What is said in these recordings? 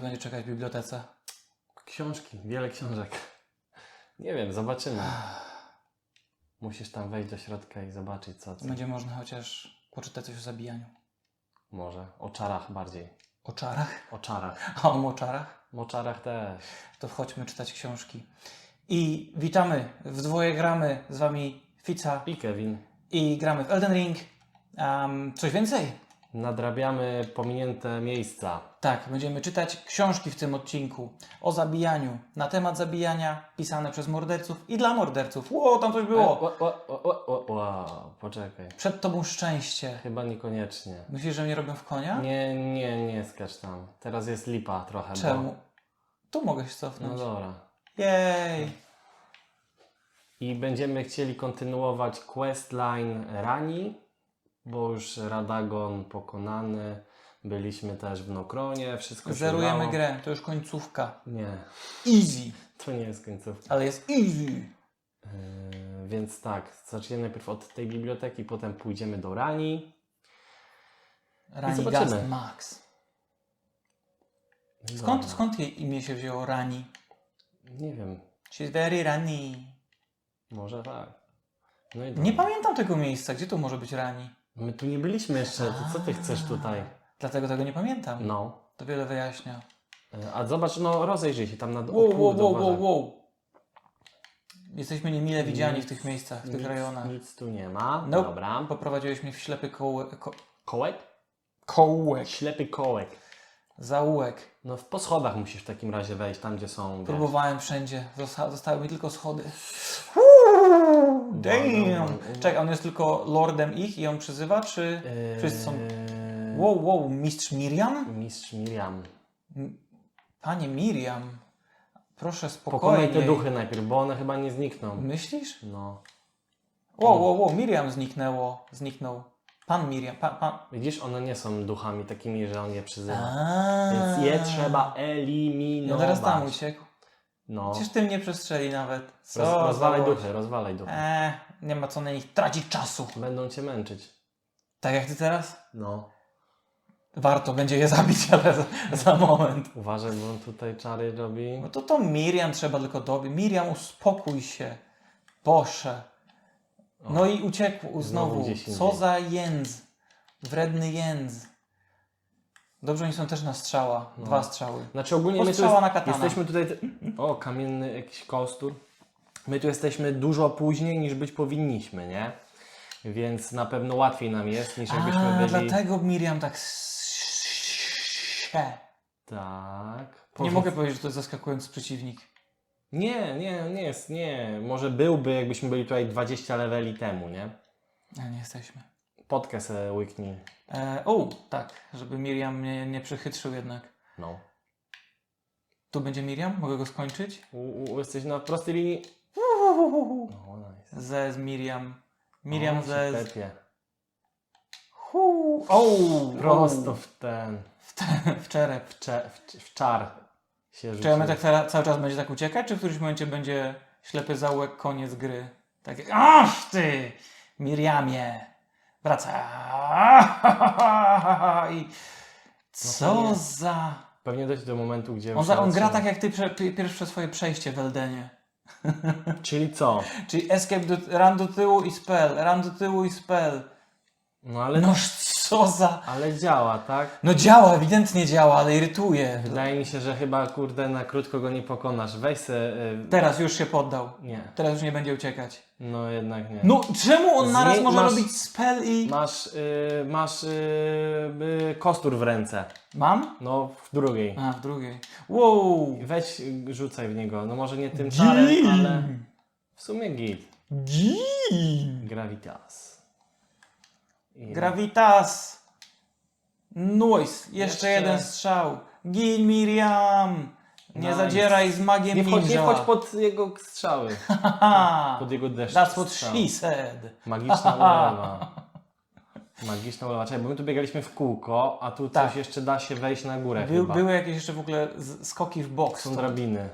będzie czekać w bibliotece? Książki, wiele książek. Nie wiem, zobaczymy. Musisz tam wejść do środka i zobaczyć co. co. Będzie można chociaż poczytać coś o zabijaniu. Może. O czarach bardziej. O czarach? O czarach. A o moczarach? O czarach też. To wchodźmy czytać książki. I witamy, w dwoje gramy z wami Fica I Kevin. i gramy w Elden Ring. Um, coś więcej? Nadrabiamy pominięte miejsca. Tak, będziemy czytać książki w tym odcinku o zabijaniu, na temat zabijania, pisane przez morderców i dla morderców. Ło, tam coś E, było! o, o, o, o, o, Wow, poczekaj. Przed tobą szczęście. Chyba niekoniecznie. Myślisz, że mnie robią w konia? Nie, nie, nie skacz tam. Teraz jest lipa trochę. Czemu? Tu mogę się Bo... cofnąć. No dobra. Jej! I będziemy chcieli kontynuować questline Rani, bo już Radagon pokonany. Byliśmy też w Nokronie, wszystko się Zerujemy udało. grę, to już końcówka. Nie, Easy, to nie jest końcówka. ale jest easy. Yy, więc tak, zaczniemy najpierw od tej biblioteki, potem pójdziemy do Rani. Rani zobaczymy. Gast Max. No Skąd, skąd jej imię się wzięło Rani? Nie wiem, She's very Rani. może tak. No i Nie pamiętam tego miejsca, gdzie tu może być Rani? My tu nie byliśmy jeszcze, to co ty chcesz tutaj? Dlatego tego nie pamiętam. No. To wiele wyjaśnia. Yy, A zobacz, no rozejrzyj się tam na dół. Wow, wow, wow, wow, wow. Jesteśmy niemile widziani w tych miejscach, w tych rejonach. Nic tu nie ma. Nope. Dobra. Poprowadziłeś mnie w ślepy kołek. Ko Kołek? kołek. Ślepy kołek. Zaułek. No po schodach musisz w takim razie wejść, tam gdzie są. wiesz. Próbowałem wszędzie. Zosta zostały mi tylko schody. Uwaga, Damn! Czekaj, on jest tylko lordem ich i on przyzywa, czy Eee, wszyscy są... Wow, wow, mistrz Miriam? Mistrz Miriam. Panie Miriam, proszę Pokonaj spokojnie. te duchy najpierw, bo one chyba nie znikną. Myślisz? No. Wow, wow, wow, Miriam zniknęło, zniknął. Pan Miriam, pan... pan... Widzisz, one nie są duchami takimi, że on je przyzywa. Więc je trzeba No eliminować. teraz tam uciekł. No. Przecież ty mnie przestrzeli nawet. Co Roz, rozwalaj łoś. duchy, rozwalaj duchy. Eee, nie ma co na nich tracić czasu. Będą cię męczyć. Tak jak ty teraz? No. Warto będzie je zabić, ale za, za moment. Uważaj, bo on tutaj czary robi. No to to Miriam trzeba tylko dobić. Miriam, uspokój się. Boże. No i uciekł Znowu znowu. Co za jędz. Wredny jędz. Dobrze, oni są też na strzała. No. Dwa strzały. Znaczy ogólnie my tu Postrzała jest, na katana. jesteśmy tutaj... O, kamienny jakiś kostur. My tu jesteśmy dużo później niż być powinniśmy, nie? Więc na pewno łatwiej nam jest niż jakbyśmy A, byli... dlatego Miriam tak się. Tak. Nie Powiedz- mogę powiedzieć, że to jest zaskakujący przeciwnik. Nie, nie, nie jest, nie. Może byłby, jakbyśmy byli tutaj 20 leveli temu, nie? A nie jesteśmy. Podkę se łyknij. E, o, tak, żeby Miriam mnie nie przechytrzył jednak. No. Tu będzie Miriam? Mogę go skończyć? U, u, jesteś na prostej linii. No, nice. Zez Miriam. Miriam O, się Zez. tepie. Hu. O, Prosto w ten... w, te, w czerep. W, cze, w, w czar się. Czy my tak cały czas będzie tak uciekać, czy w którymś momencie będzie ślepy zaułek, koniec gry? Tak jak, ach ty, Miriamie, wraca. I co pewnie. za... Pewnie dojść do momentu, gdzie... On, za, on gra tak jak ty prze, pi- pierwsze swoje przejście w Eldenie. Czyli co? Czyli escape, do, run do tyłu i spell, run do tyłu i spell. No ale, Noż co za... ale działa, tak? No działa, ewidentnie działa, ale irytuje. Wydaje mi się, że chyba, kurde, na krótko go nie pokonasz. Weź se... y, Teraz już się poddał. Nie. Teraz już nie będzie uciekać. No jednak nie. No czemu on naraz Zmień- może masz- robić spell i... Masz, y, masz y, y, kostur w ręce. Mam? No, w drugiej. A, w drugiej. Wow! Weź, y, rzucaj w niego. No może nie tym czarem, ale w sumie git. Gin! Gravitas. Gravitas! Noise! Jeszcze, Jeszcze. jeden strzał. Gin Miriam! Nie Nice. zadzieraj z magiem Nie wchodź, nie ninja. wchodź pod jego strzały. Pod jego deszcz That's what strzał. she said. Magiczna ulewa. Magiczna ulewa. Czekaj, bo my tu biegaliśmy w kółko, a tu Tak. coś jeszcze da się wejść na górę Był, chyba. były jakieś jeszcze w ogóle z- skoki w bok. Są drabiny.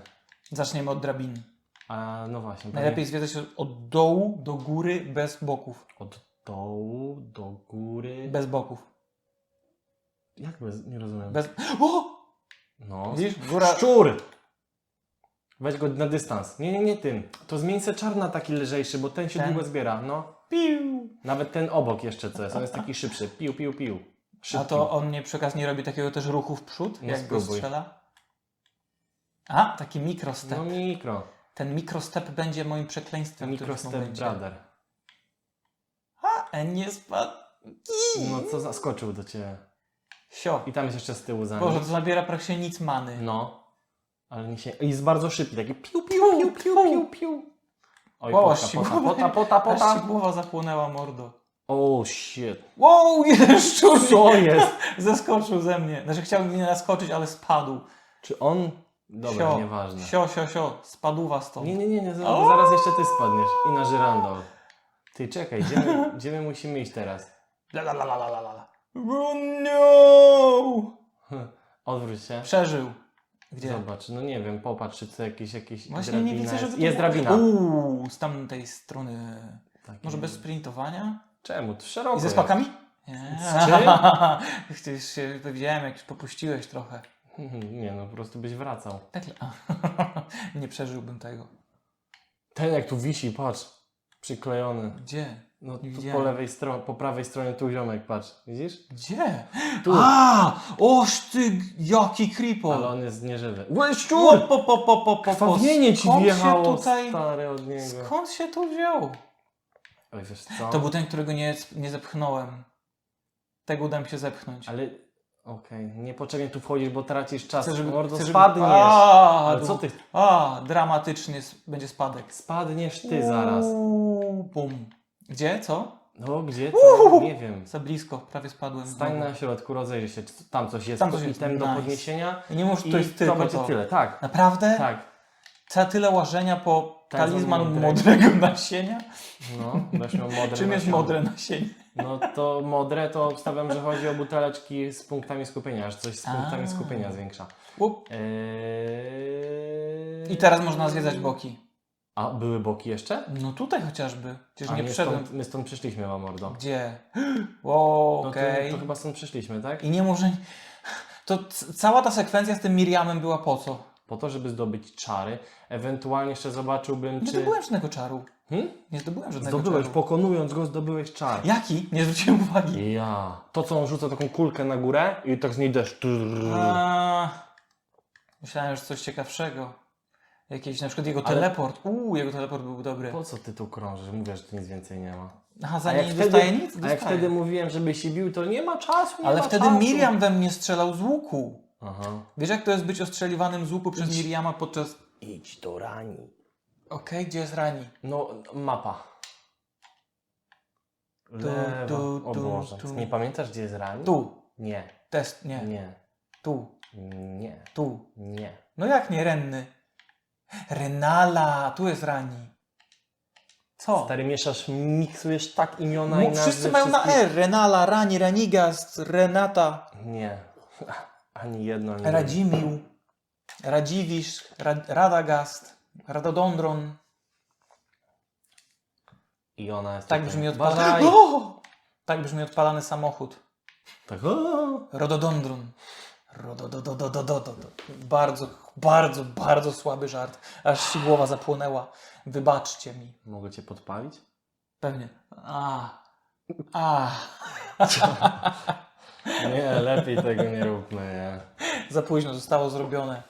Zaczniemy od drabin. A, no właśnie. Najlepiej zwiedzać się od dołu do góry bez boków. pewnie Od dołu do góry. Bez boków. Jak bez... Nie rozumiem. Bez... O! No. Widzisz? Góra... Szczur! Weź go na dystans. Nie, nie, nie tym. To zmień se czarna taki lżejszy, bo ten się Ten? długo zbiera. No. Piu. Nawet ten obok jeszcze co jest. On jest taki szybszy. Piu, piu, piu. Szybki. A to on nie przy okazji nie robi takiego też ruchu w przód, No jak go spróbuj. strzela? A, taki mikrostep. No mikro. Ten mikrostep będzie moim przekleństwem w Mikro którymś step momencie. brother. A, e, nie spadł. No co zaskoczył do ciebie. Sio. I tam jest jeszcze z tyłu za nim. Boże, to zabiera praktycznie nic many. No. Ale nie się... I jest bardzo szybki. Taki piu, piu, Piu, piu, piu, piu. Oj, Wow, pota, ci pota, pota, pota, Aż pota. głowa zapłonęła mordo. O, shit. Wow, jeden szczur Co jest? zeskoczył ze mnie. Znaczy chciał mnie naskoczyć, ale spadł. Czy on... Dobra, Sio, nieważne. Sio, sio, sio. Spadła stąd. Nie, nie, nie, nie, zaraz, O! zaraz jeszcze ty spadniesz i na żyrandol. Ty czekaj, gdzie my, gdzie my musimy iść teraz? La, la, la, la, la, la, la. Oh no! Odwróć się. Przeżył. Gdzie? Zobacz, no nie wiem, popatrz, czy to jakieś, jakieś Właśnie drabina nie widzę, jest. żeby to Jest było- drabina. Uuu, z tamtej strony. Takie- Może bez sprintowania? Czemu? To szeroko I ze jest. skokami? Nie. Z czym? Chcesz się powiedziałem, jak już popuściłeś trochę. Nie no, po prostu byś wracał. Tak, nie przeżyłbym tego. Ten jak tu wisi, patrz. Przyklejony. Gdzie? No tu widziałem. po lewej stronie, po prawej stronie tu ziomek, patrz. Widzisz? Gdzie? Tu. A! Oż ty, jaki creepo! Ale on jest nieżywy. O, Szczur! po, po, po, po, po, po. Krwawienie ci Skąd wjechało, się tutaj... stary, od niego. Skąd się tu wziął? Wiesz co? To był ten, którego nie, nie zepchnąłem. Tego uda mi się zepchnąć. Ale okej, niepotrzebnie tu wchodzisz, bo tracisz czas. Chcę, żeby, Mordo, chcę, żeby... spadniesz. A, Ale co ty? A, dramatycznie s- będzie spadek. Spadniesz ty zaraz. Uuu, Bum. Gdzie? Co? No gdzie to? Nie wiem. Za blisko, prawie spadłem. Stań na środku, rozejrzyj się, czy tam coś jest, Tam coś jest. item do Nice. podniesienia I nie mów, i to jest to tylko będzie to. tyle. Tak, Naprawdę? tak. Trzeba tyle łażenia po Talizman talizman mądrego nasienia? No, będziesz miał modre Czym jest modre nasienie? No to modre to obstawiam, że chodzi o buteleczki z punktami skupienia, że coś z A. punktami skupienia zwiększa. Eee... I teraz można zwiedzać boki. A były boki jeszcze? No tutaj chociażby. Przecież A nie my wszedłem. stąd, my stąd przyszliśmy, Mamordo. Gdzie? Wow, No okej. to, to chyba stąd przyszliśmy, tak? I nie może... To c- cała ta sekwencja z tym Miriamem była po co? Po to, żeby zdobyć czary. Ewentualnie jeszcze zobaczyłbym, Nie czy... zdobyłem żadnego czaru. Hmm? Nie zdobyłem żadnego Zdobyłeś, czaru. pokonując go, zdobyłeś czar. Jaki? Nie zwróciłem uwagi. Ja. To, co on rzuca taką kulkę na górę i tak z niej deszcz. A, myślałem, że coś ciekawszego. Jakiś na przykład jego Ale- teleport. Uuu, jego teleport był dobry. Po co ty tu krążysz? Mówię, że tu nic więcej nie ma. Aha, za A nie dostaje nic? A jak wtedy mówiłem, żeby się bił, to nie ma czasu, nie Ale ma wtedy czasu. Miriam we mnie strzelał z łuku. Aha. Wiesz jak to jest być ostrzeliwanym z łuku przez Idź. Miriama podczas... Idź do rani. Okej, gdzie jest Rani? No, mapa. Tu, Lewa. tu, o tu, Boże. tu. Nie pamiętasz, gdzie jest rani? Tu. Nie. Test, nie. Nie. Tu. Nie. Tu. Nie. No jak nie, Renny? Renala, tu jest Rani. Co? Stary, mieszasz, miksujesz tak imiona i Mów, nazwy wszyscy mają na wszystkich- R. Renala, Rani, Ranigast, Renata, Nie. Ani jedno, ani. Radzimił, Radziwisz, Rad, Radagast, Radodondron. I ona jest Tak tutaj. brzmi odpalany. Uważaj. O! Tak brzmi odpalany samochód. Tak. o! Rododondron. Rodododododododo. Bardzo, bardzo, bardzo słaby żart. Aż się głowa zapłonęła. Wybaczcie mi. Mogę cię podpalić? Pewnie. A. A. Nie, lepiej tego nie róbmy, nie. Za późno zostało zrobione.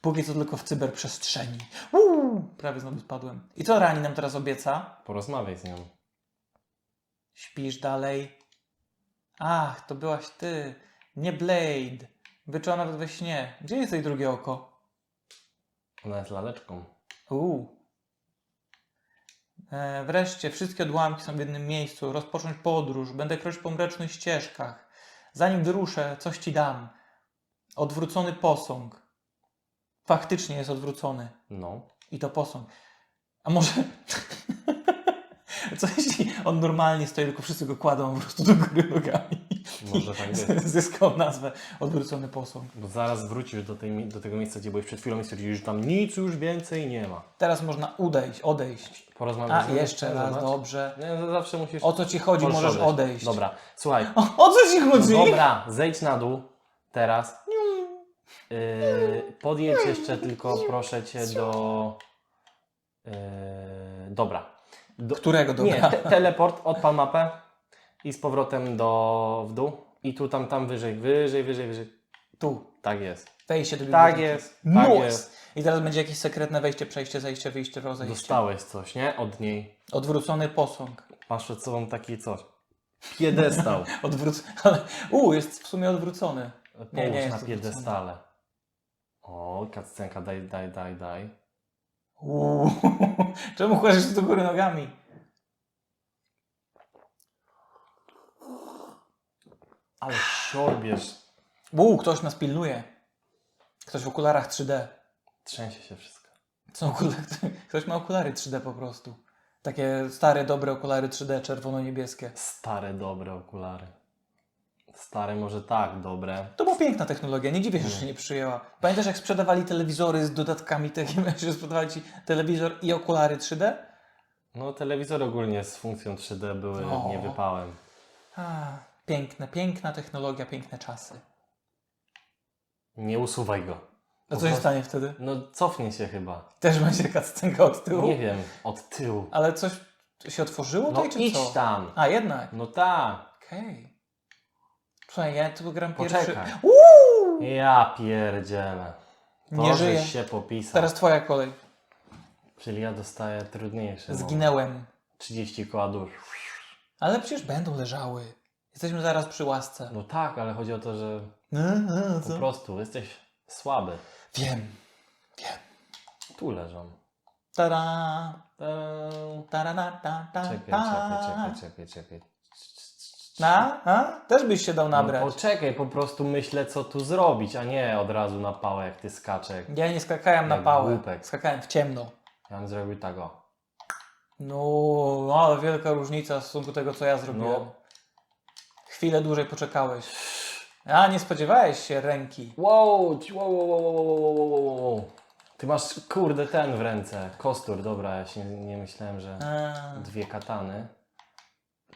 Póki co tylko w cyberprzestrzeni. Uuu, prawie znowu spadłem. I co Rani nam teraz obieca? Porozmawiaj z nią. Śpisz dalej? Ach, to byłaś ty. Nie Blade. Wyczuła nawet we śnie. Gdzie jest jej drugie oko? Ona jest laleczką. Uuu. E, wreszcie, wszystkie odłamki są w jednym miejscu. Rozpocząć podróż. Będę kroczyć po mrocznych ścieżkach. Zanim wyruszę, coś ci dam. Odwrócony posąg. Faktycznie jest odwrócony. No. I to posąg. A może... Co jeśli on normalnie stoi, tylko wszyscy go kładą po prostu do góry nogami? Może tak. Zyskał nazwę odwrócony posąg. Bo zaraz wrócisz do, tej, do tego miejsca, gdzie byłeś przed chwilą i stwierdzisz, że tam nic już więcej nie ma. Teraz można udejść, odejść. Porozmawiaj A, z jeszcze raz, dobrze. Nie, to zawsze musisz... O co ci chodzi, możesz możesz odejść. Dobra, słuchaj. O, o co ci chodzi? Dobra, zejdź na dół. Teraz. Yy, podjedź jeszcze tylko proszę cię do... Yy, dobra. Do, Którego dobra? nie, te, teleport, odpal mapę i z powrotem do, w dół. I tu, tam, tam, wyżej, wyżej, wyżej, wyżej. Tu. Tak jest. Wejście do Tak jest. Tak Nice. jest. I teraz będzie jakieś sekretne wejście, przejście, zejście, wyjście, rozejście. Dostałeś coś, nie? Od niej. Odwrócony posąg. Masz przed sobą taki coś. Piedestał. Odwróc... Ale... U, jest w sumie odwrócony. Połóż Nie, jest na odwrócony. piedestale. O, kaccenka, daj, daj, daj, daj. Uuu. Czemu kładziesz do góry nogami? Ale siorbiesz. Uuu, ktoś nas pilnuje. Ktoś w okularach 3D. Trzęsie się wszystko. Są okulary... Ktoś ma okulary 3D po prostu. Takie stare, dobre okulary 3D, czerwono-niebieskie. Stare, dobre okulary. Stare może tak, dobre. To była piękna technologia, nie dziwię się, że się nie przyjęła. Pamiętasz, jak sprzedawali telewizory z dodatkami takimi, że sprzedawali ci telewizor i okulary 3D? No, telewizory ogólnie z funkcją 3D były O. niewypałem. A, piękne, piękna technologia, piękne czasy. Nie usuwaj go. A co się stanie wtedy? No, cofnie się chyba. Też będzie cutscenka od tyłu? Nie wiem, od tyłu. Ale coś się otworzyło No tutaj, czy idź co? tam. A, jednak. No tak. Okej. Słuchaj, ja tu gram pierwszy... Poczekaj. Uuu! Ja pierdzielę. To, Nie żyję. się popisał. Teraz twoja kolej. Czyli ja dostaję trudniejsze. Zginęłem. 30 koła dusz. Ale przecież będą leżały. Jesteśmy zaraz przy łasce. No tak, ale chodzi o to, że No, no, po co? prostu jesteś słaby. Wiem. Wiem. Tu leżą. Tada! Eee, Tarana, ta, ta, Czekaj, ta. czekaj, czekaj, czekaj, czekaj. Na? A? Też byś się dał nabrać. No poczekaj, po prostu myślę co tu zrobić, a nie od razu na pałę jak ty skaczek. Ja nie skakałem na Jak pałę. głupek. Skakałem w ciemno. Ja bym zrobił tak o. No, ale wielka różnica w stosunku do tego, co ja zrobiłem. No. Chwilę dłużej poczekałeś. A, nie spodziewałeś się ręki. Wow, ci- wow, wow, wow, wow, wow, wow, wow, wow. Ty masz kurde ten w ręce. Kostur, dobra, ja się nie myślałem, że A. dwie katany.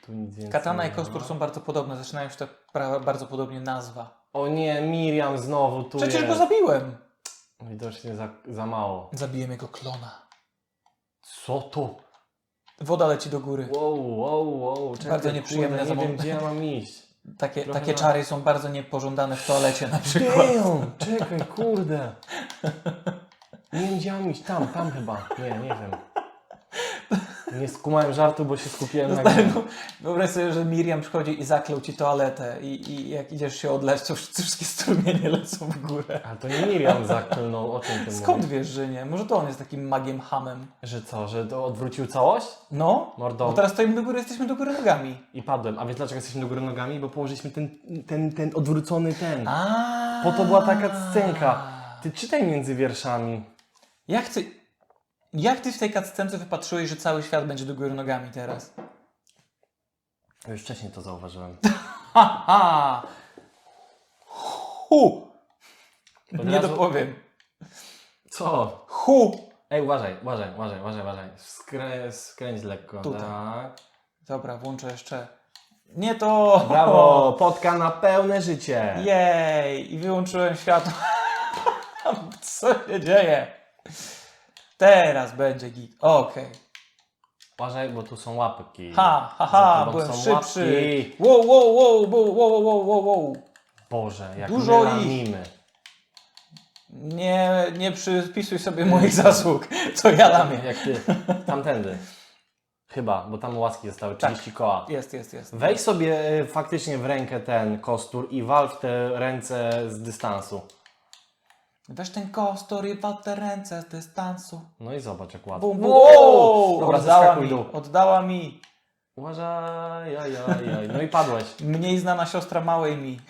Tu nic więcej Katana i nie kostur ma. są bardzo podobne. Zaczynają się tak pra- bardzo podobnie nazwa. O nie, Miriam znowu tu Przecież jest. go zabiłem. Widocznie za, za mało. Zabiłem jego klona. Co to? Woda leci do góry. Wow, wow, wow. Czekaj, Bardzo nieprzyjemne kurde, Nie wiem, gdzie ja mam iść. Takie, Trochę takie na- czary są bardzo niepożądane w toalecie na przykład. Damn, czekaj, kurde. Nie wiem, gdzie mam iść. Tam, tam chyba. Nie, nie wiem. Nie skumałem żartu, bo się skupiłem na grze. No, Wyobraź sobie, że Miriam przychodzi i zaklął ci toaletę i, i jak idziesz się odlać, to wszystkie strumienie lecą w górę. Ale to nie Miriam zaklnął, o czym ty Skąd mówisz? wiesz, że nie? Może to on jest takim magiem hamem. Że co, że to odwrócił całość? No, Mordo. bo teraz stoimy do góry, jesteśmy do góry nogami. I padłem. A wiesz dlaczego jesteśmy do góry nogami? Bo położyliśmy ten, ten, ten odwrócony ten. A. Po to była taka scenka. Ty czytaj między wierszami. Jak ty, jak ty w tej cutscence wypatrzyłeś, że cały świat będzie do góry nogami teraz? Już wcześniej to zauważyłem. Ha, ha! Hu! Od Nie razu- dopowiem. Co? Hu! Ej, uważaj, uważaj, uważaj, uważaj, uważaj. Skrę, skręć lekko. Tutaj. Tak. Dobra, włączę jeszcze. Nie to! Brawo! Potka na pełne życie. Jej! I wyłączyłem światło. Co się dzieje? Teraz będzie git. Okej. Uważaj, bo tu są łapki. Ha, ha, Za ha, tobą byłem są szybszy. łapki. Wow, wow, wow, wow, wow, wow, wow, wow. Boże, jak Dużo ich. lamimy. Nie, nie przypisuj sobie moich zasług, co ja lamię. Jak ty. Tamtędy. Chyba, bo tam łaski zostały 30 koła. Jest, jest, jest. Weź sobie e, faktycznie w rękę ten kostur i wal w te ręce z dystansu. Weź ten kostur i wal te ręce z dystansu. No i zobacz jak łatwo. Bum, bum. Wow! Dobra, oddała zeskakuj mi, dół. oddała mi. Uważaj, jaj, jaj, jaj. No i padłeś. Mniej znana siostra małej mi.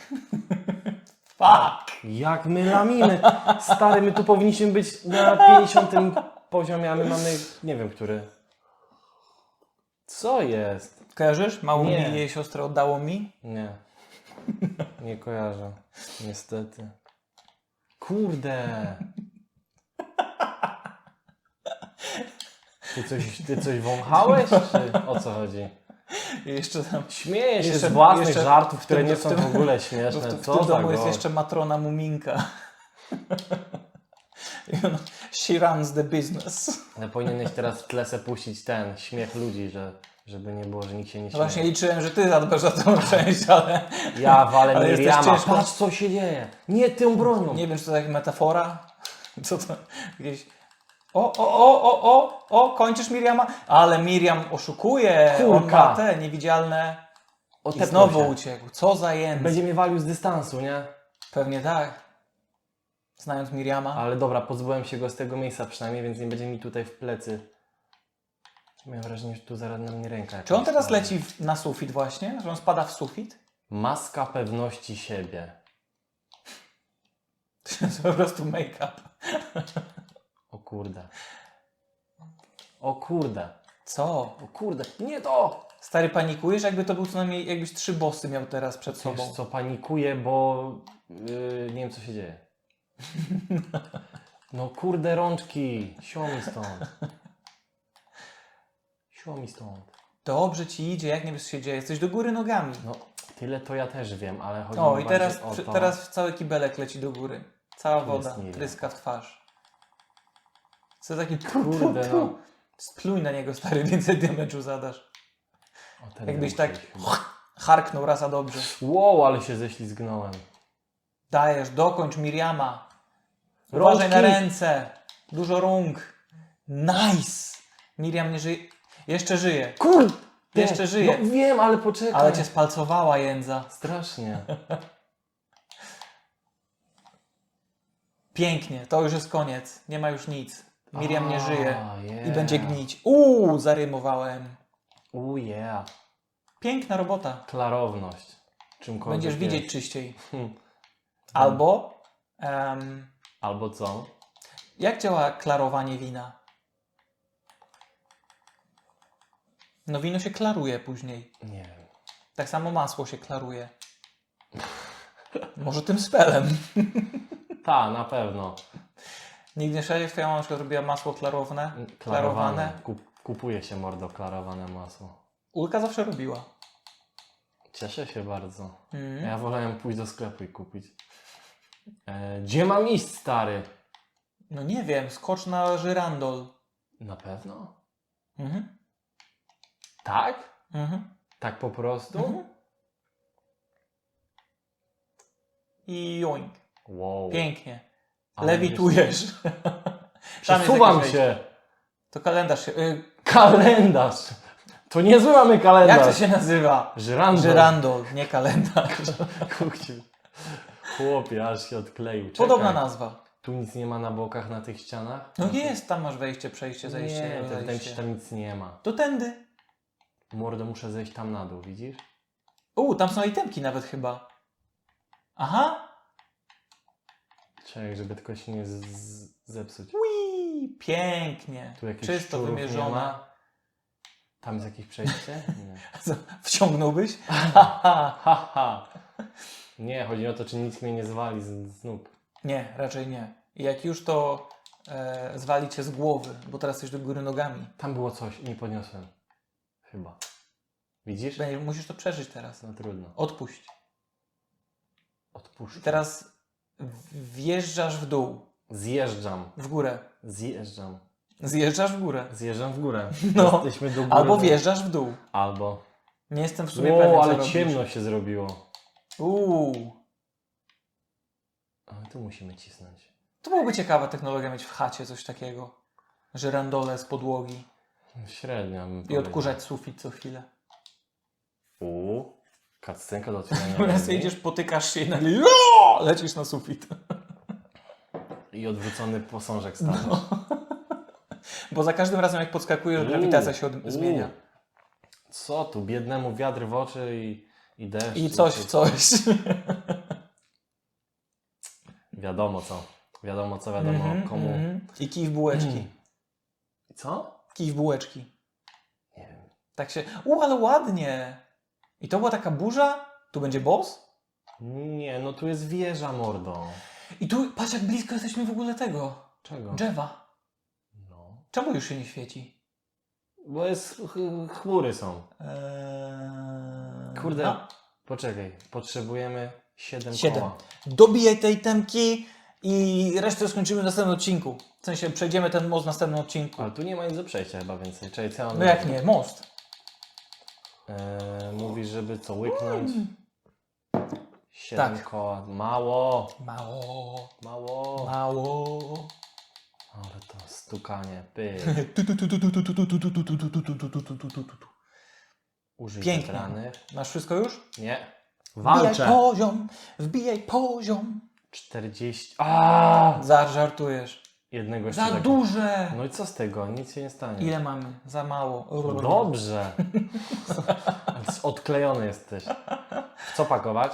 Fuck! Jak my lamimy. Stary, my tu powinniśmy być na 50 poziomie, a my mamy, nie wiem, który. Co jest? Kojarzysz? Małą Nie. mi jej siostrę oddało mi. Nie. Nie kojarzę. Niestety. Kurde. Ty coś, ty coś wąchałeś, czy o co chodzi? I jeszcze tam. Śmieję się Jeszcze- z własnych jeszcze żartów, w które tym- nie w są tym- w ogóle W, śmieszne. w Co tym za domu jest gość? jeszcze matrona Muminka. She runs the business. Ale powinieneś teraz w tle se puścić ten śmiech ludzi, że, żeby nie było, że nikt się nie No śmieje. właśnie liczyłem, że ty zadbasz za tą część, ale Ja walę Ale Miriama, patrz co się dzieje. Nie tą bronią. nie wiem, czy to jakaś metafora. Co to? Jakieś... O, o, o, o, o, o, kończysz Miriama? Ale Miriam oszukuje. On Kurka. ma te niewidzialne. I Otepnął znowu się. uciekł. Co za język. Będzie mnie walił z dystansu, nie? Pewnie tak. Znając Miriama. Ale dobra, pozbyłem się go z tego miejsca przynajmniej, więc nie będzie mi tutaj w plecy. Miałem wrażenie, że tu zaraz na mnie ręka Czy on jakaś teraz spadnie. leci w, na sufit właśnie? Że on spada w sufit? Maska pewności siebie. To jest po prostu make-up. O kurde. O kurde. Co? O kurde. Nie to! Stary, panikujesz? Jakby to był co najmniej, jakbyś trzy bossy miał teraz przed sobą. Wiesz co, panikuję, bo yy, nie wiem co się dzieje. No kurde rączki. Mi stąd. Siło mi stąd. Dobrze ci idzie, jak nie wiesz co się dzieje. Jesteś do góry nogami. No tyle to ja też wiem, ale chodzi O, mi i teraz, o to... teraz cały kibelek leci do góry. Cała Tu woda tryska w twarz. Co taki Kurde no. Spluj na niego, stary, więcej damage'u zadasz. O, ten Jakbyś tak chyba. harknął raz a dobrze. Wow, ale się ześlizgnąłem. Dajesz, dokończ Miriama. Uważaj Rączki. na ręce. Dużo rąk. Nice. Miriam nie żyje. Jeszcze żyje. Kur... Jeszcze żyje. No wiem, ale poczekaj. Ale cię spalcowała jędza. Strasznie. Pięknie, to już jest koniec. Nie ma już nic. Miriam nie żyje. yeah. I będzie gnić. Uuu, zarymowałem. Oh yeah. Piękna robota. Klarowność. Czymkolwiek Będziesz jest. widzieć czyściej. Hmm. Albo em, Albo co? jak działa klarowanie wina? No wino się klaruje później. Nie wiem. Tak samo masło się klaruje. Może tym spelem. Ta, na pewno. Nigdy nie szedłeś, twoja mama robiła masło klarowne. Klarowane. Kup, kupuje się mordo klarowane masło. Ulka zawsze robiła. Cieszę się bardzo. Mm. Ja wolałem pójść do sklepu i kupić. E, gdzie mam iść, stary? No nie wiem, skocz na żyrandol. Na pewno? Mhm. Tak? Mhm. Tak po prostu? Mhm. I joink. Wow. Pięknie. Ale Lewitujesz. Tam jest Przesuwam jakieś się. To kalendarz się... Y, Kalendarz. To niezły mamy kalendarz. jak to się nazywa? Żyrandol. Żyrandol, nie kalendarz. Kuchciu. Chłopie, aż się odkleił. Czekaj. Podobna nazwa. Tu nic nie ma na bokach na tych ścianach? No jest, tam masz wejście, przejście, zejście, Nie, to wydaje mi się, zejście. że tam nic nie ma. To tędy. Mordo, muszę zejść tam na dół, widzisz? U, tam są itemki nawet chyba. Aha. Czekaj, żeby tylko się nie z- z- zepsuć. Ui, pięknie. Tu jakieś Czysto szczurów nie wymierzone. ma? Tam jest jakieś przejście? Nie. Co, Wciągnąłbyś? Haha. Haha. Nie, chodzi o to, czy nic mnie nie zwali z, z nóg. Nie, raczej nie. I jak już to e, zwali cię z głowy, bo teraz jesteś do góry nogami. Tam było coś i nie podniosłem. Chyba. Widzisz? Będziesz- Musisz to przeżyć teraz. No trudno. Odpuść. Odpuszczę. Teraz wjeżdżasz w dół, Zjeżdżam. w górę. Zjeżdżam. Zjeżdżasz w górę. Zjeżdżam w górę. No. Jesteśmy do góry. Albo wjeżdżasz w dół. Albo. Nie jestem w sumie pewien, Wow, co ale robisz. ciemno się zrobiło. Uuu. Ale tu musimy cisnąć. To byłoby ciekawa technologia mieć w chacie coś takiego. Żyrandole z podłogi Średnio bym i powiedział. odkurzać sufit co chwilę. Uuu. Kaccenka do otwierania Teraz drzwi. idziesz, potykasz się i nagle jo! lecisz na sufit. I odwrócony posążek stary. No. Bo za każdym razem jak podskakujesz, Uuu, grawitacja się od... uuu. zmienia. Co tu? Biednemu wiatr w oczy i, i deszcz. I coś w coś. Wiadomo co. Wiadomo co, wiadomo Mhm, komu. mhm. I kij w bułeczki. Co? Kij w bułeczki. Nie wiem. Tak się... U, ale ładnie. I to była taka burza? Tu będzie boss? Nie, no tu jest wieża, mordo. I tu, patrz jak blisko jesteśmy w ogóle tego. Czego? Drzewa. No. Czemu już się nie świeci? Bo jest, ch- chmury są. Eee... Kurde, No. poczekaj. Potrzebujemy 7 Siedem. koła. Dobijaj tej temki i resztę skończymy w następnym odcinku. W sensie przejdziemy ten most w następnym odcinku. Ale tu nie ma nic do przejścia chyba więcej. Czyli co ja mam No jak nie, most. Eee, mówisz, żeby co łyknąć? Siedem Mm. Tak. koła. Mało. Mało, Mało. mało. Ale to stukanie. Pyk. Użyj Pięknie. Masz wszystko już? Nie. Wbijaj Walczę. poziom, wbijaj poziom. 40. A! Zażartujesz. Jednego Za tego. duże. No i co z tego? Nic się nie stanie. Ile mamy? Za mało. No dobrze. Odklejony jesteś. W co pakować?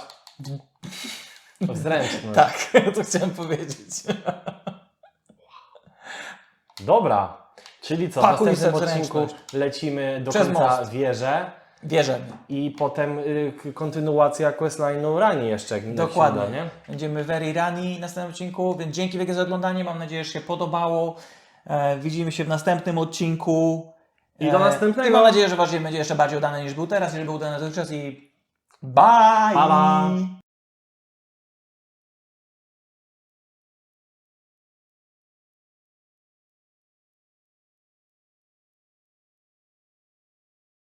W zręczność. Tak, to chciałem powiedzieć. Dobra. Czyli co? Pakuj w następnym odcinku zręczność. lecimy do Przez końca most. wieżę Wierzę. i potem y, kontynuacja questline'u rani jeszcze. jak Dokładnie. Się uda, nie? Będziemy very rani w następnym odcinku, więc dzięki wielkie za oglądanie. Mam nadzieję, że się podobało. E, widzimy się w następnym odcinku. I do następnego. I mam nadzieję, że wasz dzień będzie jeszcze bardziej udany niż był teraz, jeżeli był udany dotychczas i bye! Pa.